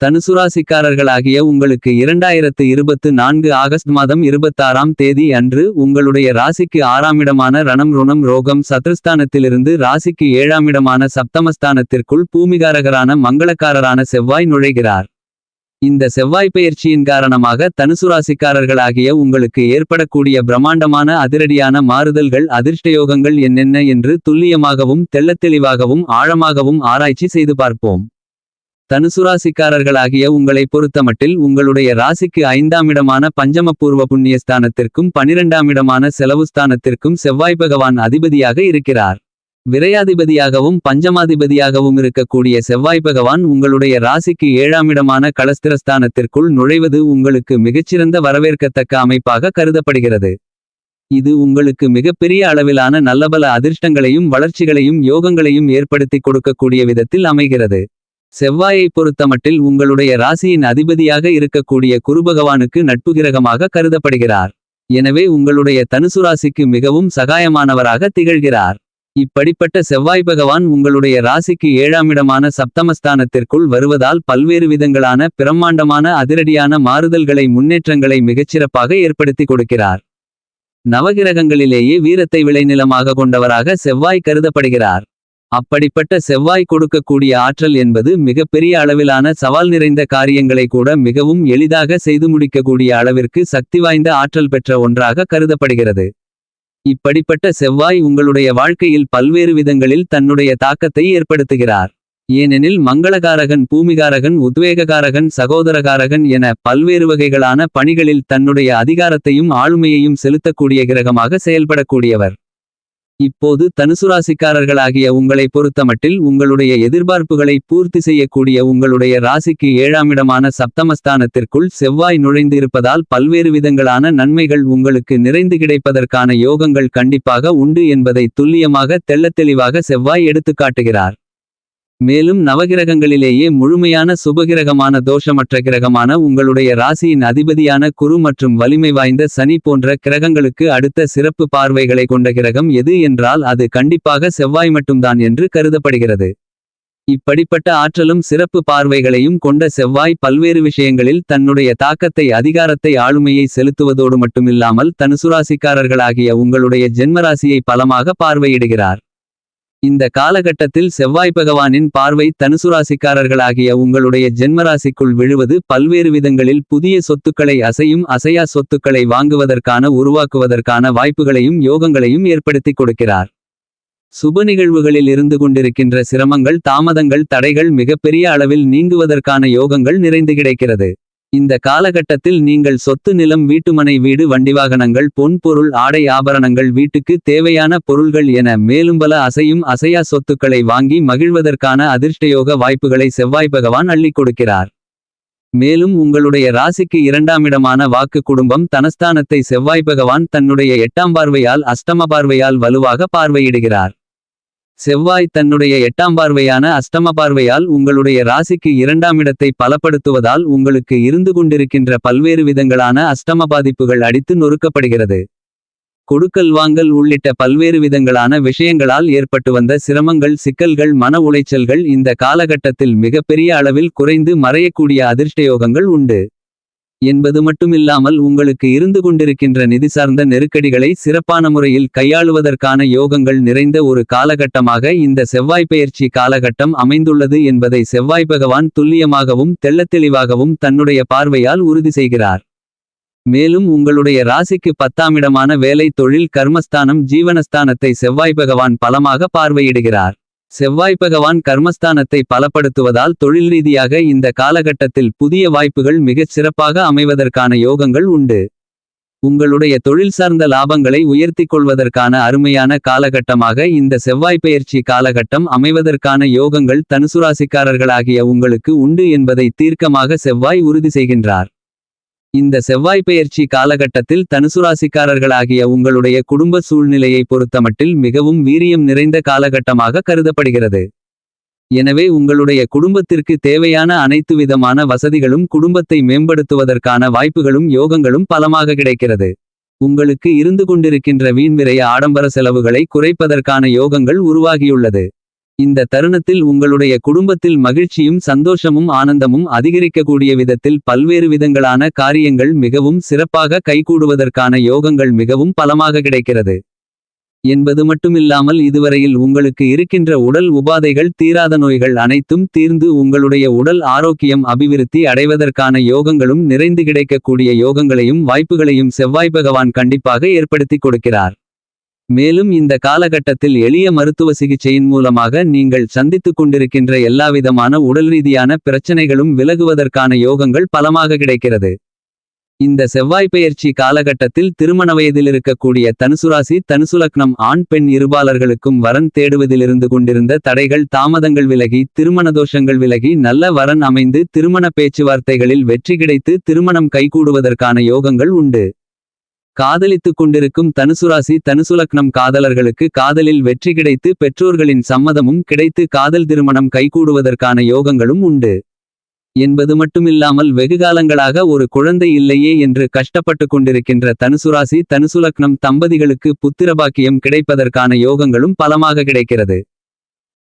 தனுசுராசிக்காரர்களாகிய உங்களுக்கு இரண்டாயிரத்து இருபத்து நான்கு ஆகஸ்ட் மாதம் இருபத்தாறாம் தேதி அன்று உங்களுடைய ராசிக்கு ஆறாமிடமான ரணம் ருணம் ரோகம் சத்ருஸ்தானத்திலிருந்து ராசிக்கு ஏழாமிடமான சப்தமஸ்தானத்திற்குள் பூமிகாரகரான மங்களக்காரரான செவ்வாய் நுழைகிறார். இந்த செவ்வாய் பெயர்ச்சியின் காரணமாக தனுசுராசிக்காரர்களாகிய உங்களுக்கு ஏற்படக்கூடிய பிரம்மாண்டமான அதிரடியான மாறுதல்கள் அதிர்ஷ்டயோகங்கள் என்னென்ன என்று துல்லியமாகவும் தெள்ளத்தெளிவாகவும் ஆழமாகவும் ஆராய்ச்சி செய்து பார்ப்போம். தனுசுராசிக்காரர்களாகிய உங்களை பொறுத்தமட்டில் உங்களுடைய ராசிக்கு ஐந்தாம் இடமான பஞ்சமபூர்வ புண்ணியஸ்தானத்திற்கும் பனிரெண்டாம் இடமான செலவுஸ்தானத்திற்கும் செவ்வாய் பகவான் அதிபதியாக இருக்கிறார். விரையாதிபதியாகவும் பஞ்சமாதிபதியாகவும் இருக்கக்கூடிய செவ்வாய் பகவான் உங்களுடைய ராசிக்கு ஏழாம் இடமான களஸ்திரஸ்தானத்திற்குள் நுழைவது உங்களுக்கு மிகச்சிறந்த வரவேற்கத்தக்க அமைப்பாக கருதப்படுகிறது. இது உங்களுக்கு மிகப்பெரிய அளவிலான நல்லபல அதிர்ஷ்டங்களையும் வளர்ச்சிகளையும் யோகங்களையும் ஏற்படுத்திக் கொடுக்கக்கூடிய விதத்தில் அமைகிறது. செவ்வாயை பொறுத்தமட்டில் உங்களுடைய ராசியின் அதிபதியாக இருக்கக்கூடிய குருபகவானுக்கு நட்புகிரகமாக கருதப்படுகிறார். எனவே உங்களுடைய தனுசு ராசிக்கு மிகவும் சகாயமானவராக திகழ்கிறார். இப்படிப்பட்ட செவ்வாய் பகவான் உங்களுடைய ராசிக்கு ஏழாமிடமான சப்தமஸ்தானத்திற்குள் வருவதால் பல்வேறு விதங்களான பிரம்மாண்டமான அதிரடியான மாறுதல்களை முன்னேற்றங்களை மிகச்சிறப்பாக ஏற்படுத்தி கொடுக்கிறார். நவகிரகங்களிலேயே வீரத்தை விளைநிலமாக கொண்டவராக செவ்வாய் கருதப்படுகிறார். அப்படிப்பட்ட செவ்வாய் கொடுக்கக்கூடிய ஆற்றல் என்பது மிகப்பெரிய அளவிலான சவால் நிறைந்த காரியங்களை கூட மிகவும் எளிதாக செய்து முடிக்கக்கூடிய அளவிற்கு சக்தி வாய்ந்த ஆற்றல் பெற்ற ஒன்றாக கருதப்படுகிறது. இப்படிப்பட்ட செவ்வாய் உங்களுடைய வாழ்க்கையில் பல்வேறு விதங்களில் தன்னுடைய தாக்கத்தை ஏற்படுத்துகிறார். ஏனெனில் மங்களகாரகன் பூமிகாரகன் உத்வேககாரகன் சகோதரகாரகன் என பல்வேறு வகைகளான பணிகளில் தன்னுடைய அதிகாரத்தையும் ஆளுமையையும் செலுத்தக்கூடிய கிரகமாக செயல்படக்கூடியவர். இப்போது தனுசுராசிக்காரர்களாகிய உங்களை பொறுத்தமட்டில் உங்களுடைய எதிர்பார்ப்புகளை பூர்த்தி செய்யக்கூடிய உங்களுடைய ராசிக்கு ஏழாமிடமான சப்தமஸ்தானத்திற்குள் செவ்வாய் நுழைந்து இருப்பதால் பல்வேறு விதங்களான நன்மைகள் உங்களுக்கு நிறைந்து கிடைப்பதற்கான யோகங்கள் கண்டிப்பாக உண்டு என்பதை துல்லியமாக தெள்ளத்தெளிவாக செவ்வாய் எடுத்துக்காட்டுகிறார். மேலும் நவகிரகங்களிலேயே முழுமையான சுபகிரகமான தோஷமற்ற கிரகமான உங்களுடைய ராசியின் அதிபதியான குரு மற்றும் வலிமை வாய்ந்த சனி போன்ற கிரகங்களுக்கு அடுத்த சிறப்பு பார்வைகளை கொண்ட கிரகம் எது என்றால் அது கண்டிப்பாக செவ்வாய் மட்டும்தான் என்று கருதப்படுகிறது. இப்படிப்பட்ட ஆற்றலும் சிறப்பு பார்வைகளையும் கொண்ட செவ்வாய் பல்வேறு விஷயங்களில் தன்னுடைய தாக்கத்தை அதிகாரத்தை ஆளுமையை செலுத்துவதோடு மட்டுமில்லாமல் தனுசுராசிக்காரர்களாகிய உங்களுடைய ஜென்மராசியை பலமாக பார்வையிடுகிறார். இந்த காலகட்டத்தில் செவ்வாய் பகவானின் பார்வை தனுசுராசிக்காரர்களாகிய உங்களுடைய ஜென்மராசிக்குள் விழுவது பல்வேறு விதங்களில் புதிய சொத்துக்களை அசையும் அசையா சொத்துக்களை வாங்குவதற்கான உருவாக்குவதற்கான வாய்ப்புகளையும் யோகங்களையும் ஏற்படுத்திக் கொடுக்கிறார். சுப நிகழ்வுகளில் இருந்து கொண்டிருக்கின்ற சிரமங்கள் தாமதங்கள் தடைகள் மிகப்பெரிய அளவில் நீங்குவதற்கான யோகங்கள் நிறைந்து கிடைக்கிறது. இந்த காலகட்டத்தில் நீங்கள் சொத்து நிலம் வீட்டுமனை வீடு வண்டிவாகனங்கள் பொன் பொருள் ஆடை ஆபரணங்கள் வீட்டுக்கு தேவையான பொருள்கள் என மேலும் பல அசையும் அசையா சொத்துக்களை வாங்கி மகிழ்வதற்கான அதிர்ஷ்டயோக வாய்ப்புகளை செவ்வாய் பகவான் அள்ளிக் கொடுக்கிறார். மேலும் உங்களுடைய ராசிக்கு இரண்டாமிடமான வாக்கு குடும்பம் தனஸ்தானத்தை செவ்வாய் பகவான் தன்னுடைய எட்டாம் பார்வையால் அஷ்டம பார்வையால் வலுவாக பார்வையிடுகிறார். செவ்வாய் தன்னுடைய எட்டாம் பார்வையான அஷ்டம பார்வையால் உங்களுடைய ராசிக்கு இரண்டாம் இடத்தை பலப்படுத்துவதால் உங்களுக்கு இருந்து கொண்டிருக்கின்ற பல்வேறு விதங்களான அஷ்டம பாதிப்புகள் அடித்து நொறுக்கப்படுகிறது. கொடுக்கல் வாங்கல் உள்ளிட்ட பல்வேறு விதங்களான விஷயங்களால் ஏற்பட்டு வந்த சிரமங்கள் சிக்கல்கள் மன உளைச்சல்கள் இந்த காலகட்டத்தில் மிகப்பெரிய அளவில் குறைந்து மறையக்கூடிய அதிர்ஷ்டயோகங்கள் உண்டு. என்பது மட்டுமில்லாமல் உங்களுக்கு இருந்து கொண்டிருக்கின்ற நிதி சார்ந்த நெருக்கடிகளை சிறப்பான முறையில் கையாளுவதற்கான யோகங்கள் நிறைந்த ஒரு காலகட்டமாக இந்த செவ்வாய் பெயர்ச்சி காலகட்டம் அமைந்துள்ளது என்பதை செவ்வாய் பகவான் துல்லியமாகவும் தெள்ளத்தெளிவாகவும் தன்னுடைய பார்வையால் உறுதி செய்கிறார். மேலும் உங்களுடைய ராசிக்கு பத்தாமிடமான வேலை தொழில் கர்மஸ்தானம் ஜீவனஸ்தானத்தை செவ்வாய் பகவான் பலமாக பார்வையிடுகிறார். செவ்வாய் பகவான் கர்மஸ்தானத்தை பலப்படுத்துவதால் தொழில் ரீதியாக இந்த காலகட்டத்தில் புதிய வாய்ப்புகள் மிகச் சிறப்பாக அமைவதற்கான யோகங்கள் உண்டு. உங்களுடைய தொழில் சார்ந்த லாபங்களை உயர்த்திக் கொள்வதற்கான அருமையான காலகட்டமாக இந்த செவ்வாய் பெயர்ச்சி காலகட்டம் அமைவதற்கான யோகங்கள் தனுசுராசிக்காரர்களாகிய உங்களுக்கு உண்டு என்பதை தீர்க்கமாக செவ்வாய் உறுதி செய்கின்றார். இந்த செவ்வாய் பெயர்ச்சி காலகட்டத்தில் தனுசுராசிக்காரர்களாகிய உங்களுடைய குடும்ப சூழ்நிலையை பொறுத்தமட்டில் மிகவும் வீரியம் நிறைந்த காலகட்டமாக கருதப்படுகிறது. எனவே உங்களுடைய குடும்பத்திற்கு தேவையான அனைத்து விதமான வசதிகளும் குடும்பத்தை மேம்படுத்துவதற்கான வாய்ப்புகளும் யோகங்களும் பலமாக கிடைக்கிறது. உங்களுக்கு இருந்து கொண்டிருக்கின்ற வீண்விரைய ஆடம்பர செலவுகளை குறைப்பதற்கான யோகங்கள் உருவாகியுள்ளது. இந்த தருணத்தில் உங்களுடைய குடும்பத்தில் மகிழ்ச்சியும் சந்தோஷமும் ஆனந்தமும் அதிகரிக்கக்கூடிய விதத்தில் பல்வேறு விதங்களான காரியங்கள் மிகவும் சிறப்பாக கைகூடுவதற்கான யோகங்கள் மிகவும் பலமாக கிடைக்கிறது. என்பது மட்டுமில்லாமல் இதுவரையில் உங்களுக்கு இருக்கின்ற உடல் உபாதைகள் தீராத நோய்கள் அனைத்தும் தீர்ந்து உங்களுடைய உடல் ஆரோக்கியம் அபிவிருத்தி அடைவதற்கான யோகங்களும் நிறைந்து கிடைக்கக்கூடிய யோகங்களையும் வாய்ப்புகளையும் செவ்வாய் பகவான் கண்டிப்பாக ஏற்படுத்திக் கொடுக்கிறார். மேலும் இந்த காலகட்டத்தில் எளிய மருத்துவ சிகிச்சையின் மூலமாக நீங்கள் சந்தித்துக் கொண்டிருக்கின்ற எல்லாவிதமான உடல் ரீதியான பிரச்சனைகளும் விலகுவதற்கான யோகங்கள் பலமாக கிடைக்கிறது. இந்த செவ்வாய் பெயர்ச்சி காலகட்டத்தில் திருமண வயதில் இருக்கக்கூடிய தனுசுராசி தனுசுலக்னம் ஆண் பெண் இருபாலர்களுக்கும் வரன் தேடுவதிலிருந்து கொண்டிருந்த தடைகள் தாமதங்கள் விலகி திருமண தோஷங்கள் விலகி நல்ல வரன் அமைந்து திருமண பேச்சுவார்த்தைகளில் வெற்றி கிடைத்து திருமணம் கைகூடுவதற்கான யோகங்கள் உண்டு. காதலித்துக் கொண்டிருக்கும் தனுசுராசி தனுசுலக்னம் காதலர்களுக்கு காதலில் வெற்றி கிடைத்து பெற்றோர்களின் சம்மதமும் கிடைத்து காதல் திருமணம் கைகூடுவதற்கான யோகங்களும் உண்டு. என்பது மட்டுமில்லாமல் வெகுகாலங்களாக ஒரு குழந்தை இல்லையே என்று கஷ்டப்பட்டு கொண்டிருக்கின்ற தனுசுராசி தனுசுலக்னம் தம்பதிகளுக்கு புத்திரபாக்கியம் கிடைப்பதற்கான யோகங்களும் பலமாக கிடைக்கிறது.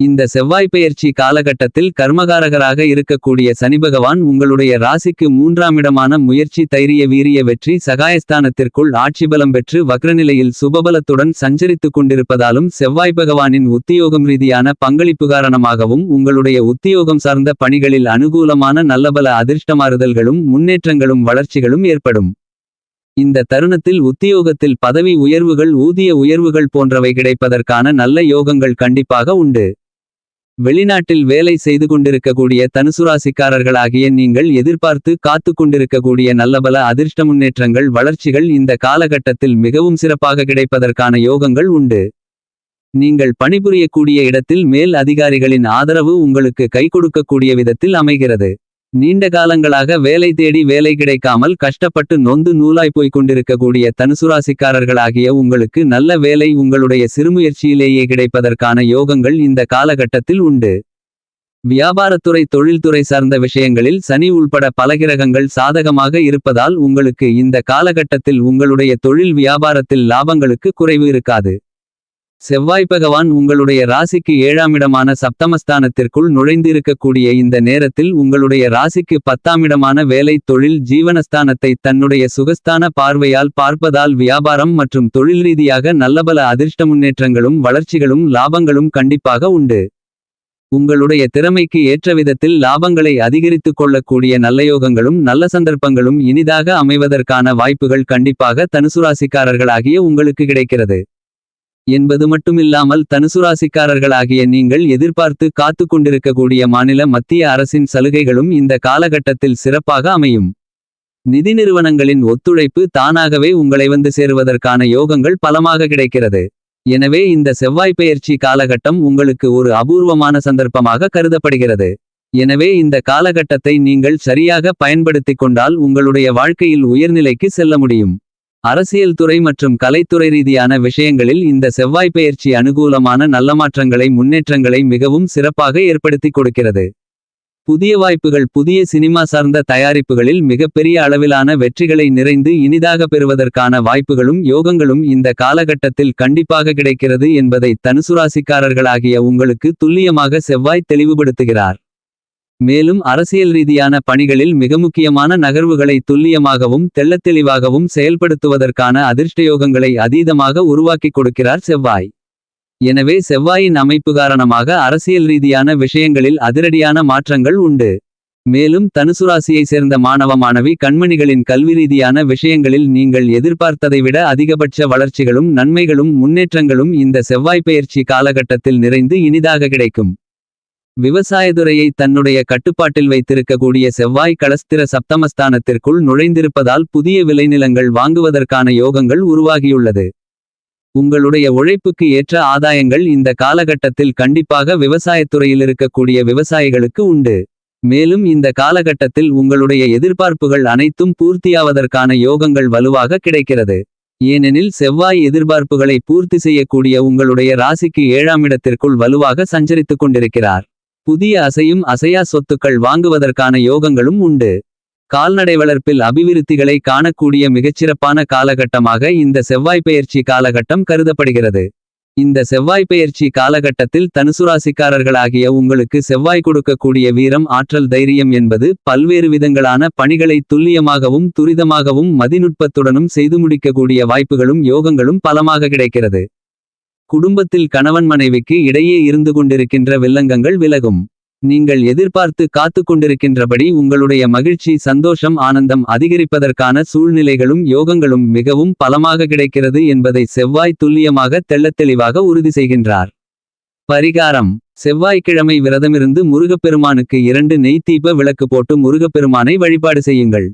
இந்த செவ்வாய் பெயர்ச்சி காலகட்டத்தில் கர்மகாரகராக இருக்கக்கூடிய சனிபகவான் உங்களுடைய ராசிக்கு மூன்றாமிடமான முயற்சி தைரிய வீரிய வெற்றி சகாயஸ்தானத்திற்குள் ஆட்சிபலம் பெற்று வக்ரநிலையில் சுபபலத்துடன் சஞ்சரித்துக் கொண்டிருப்பதாலும் செவ்வாய் பகவானின் உத்தியோகம் ரீதியான பங்களிப்பு காரணமாகவும் உங்களுடைய உத்தியோகம் சார்ந்த பணிகளில் அனுகூலமான நல்லபல அதிர்ஷ்டமாறுதல்களும் முன்னேற்றங்களும் வளர்ச்சிகளும் ஏற்படும். இந்த தருணத்தில் உத்தியோகத்தில் பதவி உயர்வுகள் ஊதிய உயர்வுகள் போன்றவை கிடைப்பதற்கான நல்ல யோகங்கள் கண்டிப்பாக உண்டு. வெளிநாட்டில் வேலை செய்து கொண்டிருக்கக்கூடிய தனுசுராசிக்காரர்களாகிய நீங்கள் எதிர்பார்த்து காத்து கொண்டிருக்கக்கூடிய நல்லபல அதிர்ஷ்ட முன்னேற்றங்கள் வளர்ச்சிகள் இந்த காலகட்டத்தில் மிகவும் சிறப்பாக கிடைப்பதற்கான யோகங்கள் உண்டு. நீங்கள் பணிபுரியக்கூடிய இடத்தில் மேல் அதிகாரிகளின் ஆதரவு உங்களுக்கு கை கொடுக்கக்கூடிய விதத்தில் அமைகிறது. நீண்ட காலங்களாக வேலை தேடி வேலை கிடைக்காமல் கஷ்டப்பட்டு நொந்து நூலாய் போய்க் கொண்டிருக்கக்கூடிய தனுசுராசிக்காரர்களாகிய உங்களுக்கு நல்ல வேலை உங்களுடைய சிறுமுயற்சியிலேயே கிடைப்பதற்கான யோகங்கள் இந்த காலகட்டத்தில் உண்டு. வியாபாரத்துறை தொழில்துறை சார்ந்த விஷயங்களில் சனி உள்பட பல கிரகங்கள் சாதகமாக இருப்பதால் உங்களுக்கு இந்த காலகட்டத்தில் உங்களுடைய தொழில் வியாபாரத்தில் லாபங்களுக்கு குறைவு இருக்காது. செவ்வாய் பகவான் உங்களுடைய ராசிக்கு ஏழாமிடமான சப்தமஸ்தானத்திற்குள் நுழைந்திருக்கக்கூடிய இந்த நேரத்தில் உங்களுடைய ராசிக்கு பத்தாமிடமான வேலை தொழில் ஜீவனஸ்தானத்தை தன்னுடைய சுகஸ்தான பார்வையால் பார்ப்பதால் வியாபாரம் மற்றும் தொழில் ரீதியாக நல்லபல அதிர்ஷ்ட முன்னேற்றங்களும் வளர்ச்சிகளும் லாபங்களும் கண்டிப்பாக உண்டு. உங்களுடைய திறமைக்கு ஏற்ற விதத்தில் லாபங்களை அதிகரித்துக் கொள்ளக்கூடிய நல்லயோகங்களும் நல்ல சந்தர்ப்பங்களும் இனிதாக அமைவதற்கான வாய்ப்புகள் கண்டிப்பாக தனுசுராசிக்காரர்களாகிய உங்களுக்கு கிடைக்கிறது. என்பது மட்டுமில்லாமல் தனுசுராசிக்காரர்களாகிய நீங்கள் எதிர்பார்த்து காத்து கொண்டிருக்கக்கூடிய மாநில மத்திய அரசின் சலுகைகளும் இந்த காலகட்டத்தில் சிறப்பாக அமையும். நிதி நிறுவனங்களின் ஒத்துழைப்பு தானாகவே உங்களை வந்து சேருவதற்கான யோகங்கள் பலமாக கிடைக்கிறது. எனவே இந்த செவ்வாய் பெயர்ச்சி காலகட்டம் உங்களுக்கு ஒரு அபூர்வமான சந்தர்ப்பமாக கருதப்படுகிறது. எனவே இந்த காலகட்டத்தை நீங்கள் சரியாக பயன்படுத்திக் கொண்டால் உங்களுடைய வாழ்க்கையில் உயர்நிலைக்கு செல்ல முடியும். அரசியல் துறை மற்றும் கலைத்துறை ரீதியான விஷயங்களில் இந்த செவ்வாய் பெயர்ச்சி அனுகூலமான நல்ல மாற்றங்களை முன்னேற்றங்களை மிகவும் சிறப்பாக ஏற்படுத்திக் கொடுக்கிறது. புதிய வாய்ப்புகள் புதிய சினிமா சார்ந்த தயாரிப்புகளில் மிகப்பெரிய அளவிலான வெற்றிகளை நிறைந்து இனிதாக பெறுவதற்கான வாய்ப்புகளும் யோகங்களும் இந்த காலகட்டத்தில் கண்டிப்பாக கிடைக்கிறது என்பதை தனுசுராசிக்காரர்களாகிய உங்களுக்கு துல்லியமாக செவ்வாய் தெளிவுபடுத்துகிறார். மேலும் அரசியல் ரீதியான பணிகளில் மிக முக்கியமான நகர்வுகளை துல்லியமாகவும் தெள்ளத்தெளிவாகவும் செயல்படுத்துவதற்கான அதிர்ஷ்டயோகங்களை அதீதமாக உருவாக்கிக் கொடுக்கிறார் செவ்வாய். எனவே செவ்வாயின் அமைப்பு காரணமாக அரசியல் ரீதியான விஷயங்களில் அதிரடியான மாற்றங்கள் உண்டு. மேலும் தனுசுராசியை சேர்ந்த மாணவ மாணவி கண்மணிகளின் கல்வி ரீதியான விஷயங்களில் நீங்கள் எதிர்பார்த்ததை விட அதிகபட்ச வளர்ச்சிகளும் நன்மைகளும் முன்னேற்றங்களும் இந்த செவ்வாய் பெயர்ச்சி காலகட்டத்தில் நிறைந்து இனிதாக கிடைக்கும். விவசாயதுறையை தன்னுடைய கட்டுப்பாட்டில் வைத்திருக்கக்கூடிய செவ்வாய் கலஸ்திர சப்தமஸ்தானத்திற்குள் நுழைந்திருப்பதால் புதிய விளைநிலங்கள் வாங்குவதற்கான யோகங்கள் உருவாகியுள்ளது. உங்களுடைய உழைப்புக்கு ஏற்ற ஆதாயங்கள் இந்த காலகட்டத்தில் கண்டிப்பாக விவசாயத்துறையில் இருக்கக்கூடிய விவசாயிகளுக்கு உண்டு. மேலும் இந்த காலகட்டத்தில் உங்களுடைய எதிர்பார்ப்புகள் அனைத்தும் பூர்த்தியாவதற்கான யோகங்கள் வலுவாக கிடைக்கிறது. ஏனெனில் செவ்வாய் எதிர்பார்ப்புகளை பூர்த்தி செய்யக்கூடிய உங்களுடைய ராசிக்கு ஏழாம் இடத்திற்குள் வலுவாக சஞ்சரித்துக் கொண்டிருக்கிறார். புதிய அசையும் அசையா சொத்துக்கள் வாங்குவதற்கான யோகங்களும் உண்டு. கால்நடை வளர்ப்பில் அபிவிருத்திகளை காணக்கூடிய மிகச்சிறப்பான காலகட்டமாக இந்த செவ்வாய் பெயர்ச்சி காலகட்டம் கருதப்படுகிறது. இந்த செவ்வாய் பெயர்ச்சி காலகட்டத்தில் தனுசுராசிக்காரர்களாகிய உங்களுக்கு செவ்வாய் கொடுக்கக்கூடிய வீரம் ஆற்றல் தைரியம் என்பது பல்வேறு விதங்களான பணிகளை துல்லியமாகவும் துரிதமாகவும் மதிநுட்பத்துடனும் செய்து முடிக்கக்கூடிய வாய்ப்புகளும் யோகங்களும் பலமாக கிடைக்கிறது. குடும்பத்தில் கணவன் மனைவிக்கு இடையே இருந்து கொண்டிருக்கின்ற வில்லங்கங்கள் விலகும். நீங்கள் எதிர்பார்த்து காத்து கொண்டிருக்கின்றபடி உங்களுடைய மகிழ்ச்சி சந்தோஷம் ஆனந்தம் அதிகரிப்பதற்கான சூழ்நிலைகளும் யோகங்களும் மிகவும் பலமாக கிடைக்கிறது என்பதை செவ்வாய் துல்லியமாக தெள்ளத்தெளிவாக உறுதி செய்கின்றார். பரிகாரம். செவ்வாய்க்கிழமை விரதமிருந்து முருகப்பெருமானுக்கு இரண்டு நெய் தீப விளக்கு போட்டு முருகப்பெருமானை வழிபாடு செய்யுங்கள்.